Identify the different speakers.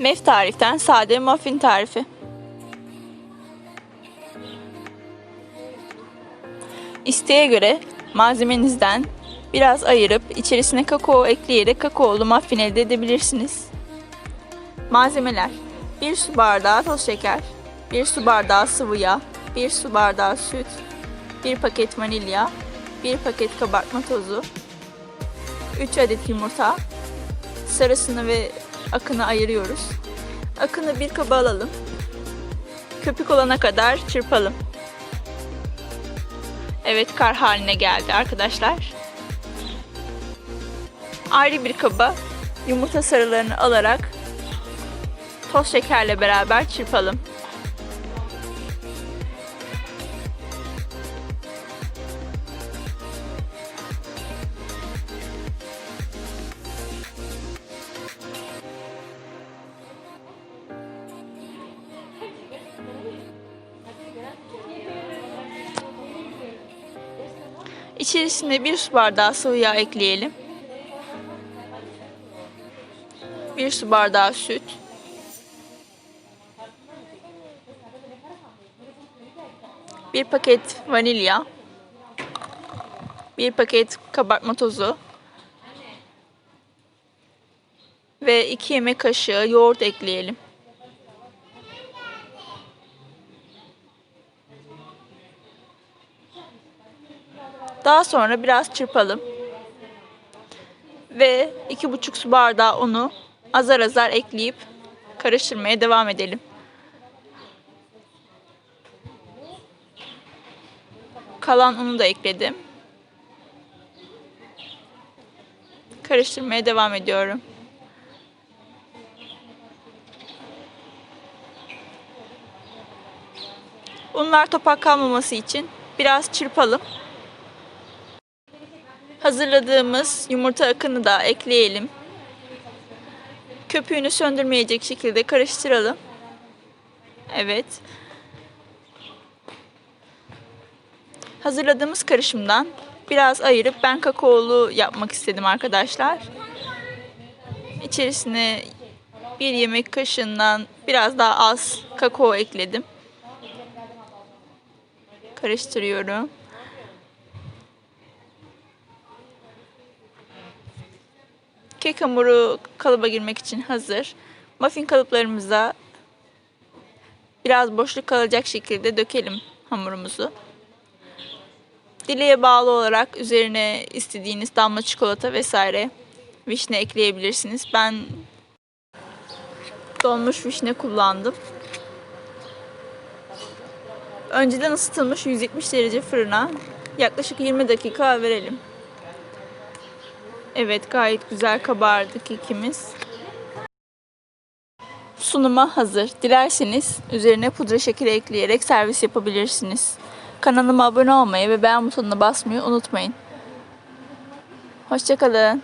Speaker 1: Mef tariften sade muffin tarifi. İsteğe göre malzemenizden biraz ayırıp içerisine kakao ekleyerek kakaolu muffin elde edebilirsiniz. Malzemeler 1 su bardağı toz şeker, 1 su bardağı sıvı yağ, 1 su bardağı süt, 1 paket vanilya, 1 paket kabartma tozu, 3 adet yumurta, sarısını ve akını ayırıyoruz. Akını bir kaba alalım. Köpük olana kadar çırpalım. Evet kar haline geldi arkadaşlar. Ayrı bir kaba yumurta sarılarını alarak toz şekerle beraber çırpalım. İçerisine bir su bardağı sıvı yağ ekleyelim. Bir su bardağı süt. Bir paket vanilya. Bir paket kabartma tozu. Ve iki yemek kaşığı yoğurt ekleyelim. Daha sonra biraz çırpalım. Ve iki buçuk su bardağı unu azar azar ekleyip karıştırmaya devam edelim. Kalan unu da ekledim. Karıştırmaya devam ediyorum. Unlar topak kalmaması için biraz çırpalım. Hazırladığımız yumurta akını da ekleyelim. Köpüğünü söndürmeyecek şekilde karıştıralım. Evet. Hazırladığımız karışımdan biraz ayırıp ben kakaolu yapmak istedim arkadaşlar. İçerisine bir yemek kaşığından biraz daha az kakao ekledim. Karıştırıyorum. Kek hamuru kalıba girmek için hazır. Muffin kalıplarımıza biraz boşluk kalacak şekilde dökelim hamurumuzu. Dileğe bağlı olarak üzerine istediğiniz damla çikolata vesaire vişne ekleyebilirsiniz. Ben donmuş vişne kullandım. Önceden ısıtılmış 170 derece fırına yaklaşık 20 dakika verelim. Evet gayet güzel kabardı kekimiz. Sunuma hazır. Dilerseniz üzerine pudra şekeri ekleyerek servis yapabilirsiniz. Kanalıma abone olmayı ve beğen butonuna basmayı unutmayın. Hoşçakalın.